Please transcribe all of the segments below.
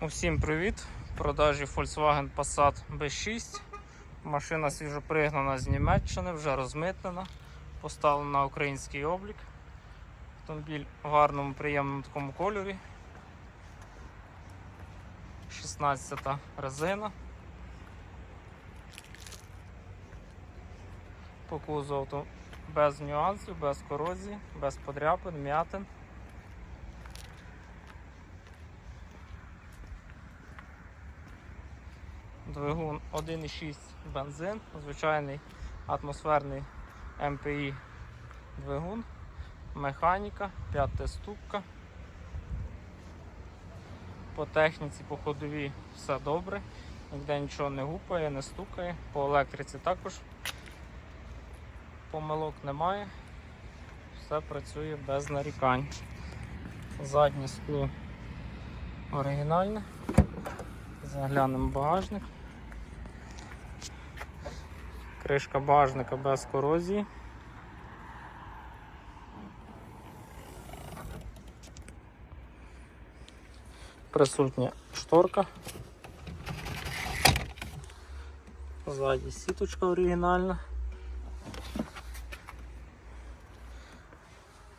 Усім привіт! В продажі Volkswagen Passat B6. Машина свіжопригнана з Німеччини, вже розмитнена, поставлена на український облік. Автомобіль в гарному, приємному такому кольорі. 16 резина. По кузову без нюансів, без корозії, без подряпин, м'ятин. Двигун 1,6 бензин, звичайний атмосферний МПІ двигун, механіка, п'ята ступка. По техніці, по ходовій все добре, ніде нічого не гупає, не стукає, по електриці також помилок немає, все працює без нарікань. Заднє скло оригінальне. Заглянемо в багажник. Кришка багажника без корозії. Присутня шторка. Ззаді сіточка оригінальна.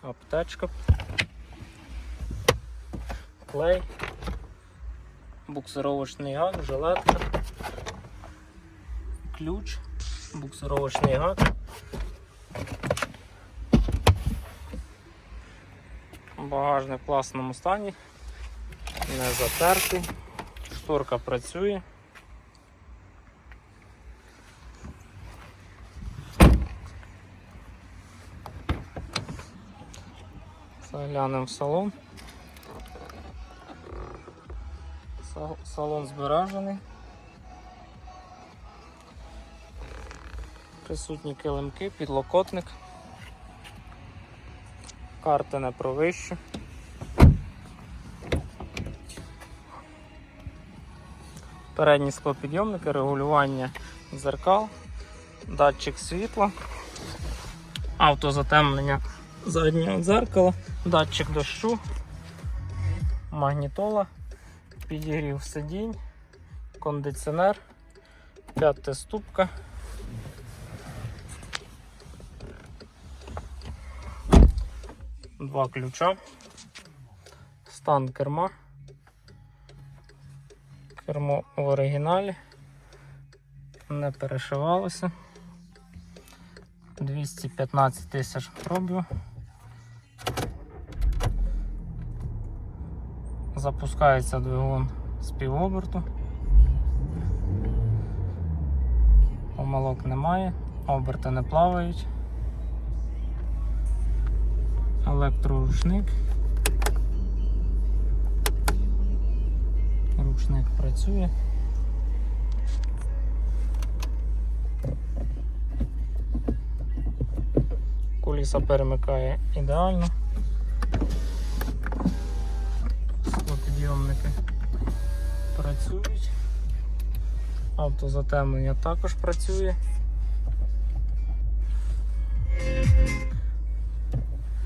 Аптечка. Клей. Буксировочний гак, жилетка. Ключ буксировочний гак. Багажник в класному стані, не затертий, шторка працює. Заглянемо в салон. Салон збережений. Присутні килимки, підлокотник. Карти не провищу. Передні склопідйомники, регулювання дзеркал, датчик світла, автозатемнення заднього дзеркала, датчик дощу, магнітола, підігрів сидінь, кондиціонер, п'ята ступка. Два ключа, стан керма, кермо в оригіналі, не перешивалося. 215 тисяч пробів. Запускається двигун з півоберту. Помилок немає, оберти не плавають. Електроручник. Ручник працює. Куліса перемикає ідеально. Склопідйомники працюють. Автозатемнення також працює.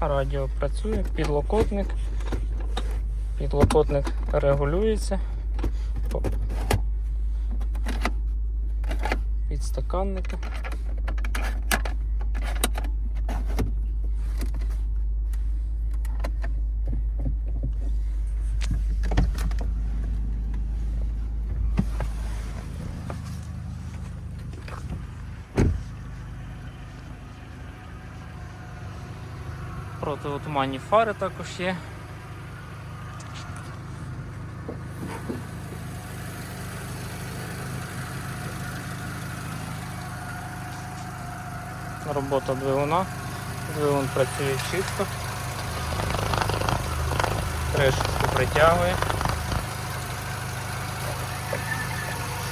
Радіо працює, підлокотник. Підлокотник регулюється. Підстаканники. Протиотуманні фари також є. Робота двигуна. Двигун працює чітко. Кришечку притягує.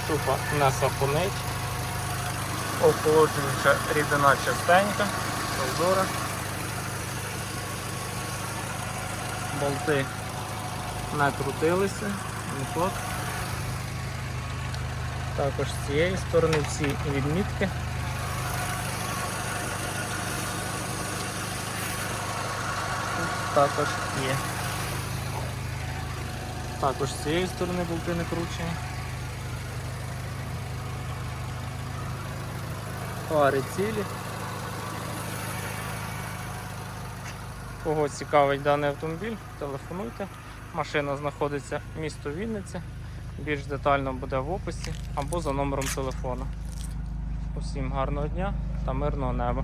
Штука не сапунить. Охолоджуюча рідина частенька, прозора. Болти не крутилися. Також з цієї сторони всі відмітки. Тут також є. Також з цієї сторони болти не кручені. Фари цілі. Кого цікавить даний автомобіль, телефонуйте. Машина знаходиться в місто Вінниці. Більш детально буде в описі або за номером телефону. Усім гарного дня та мирного неба.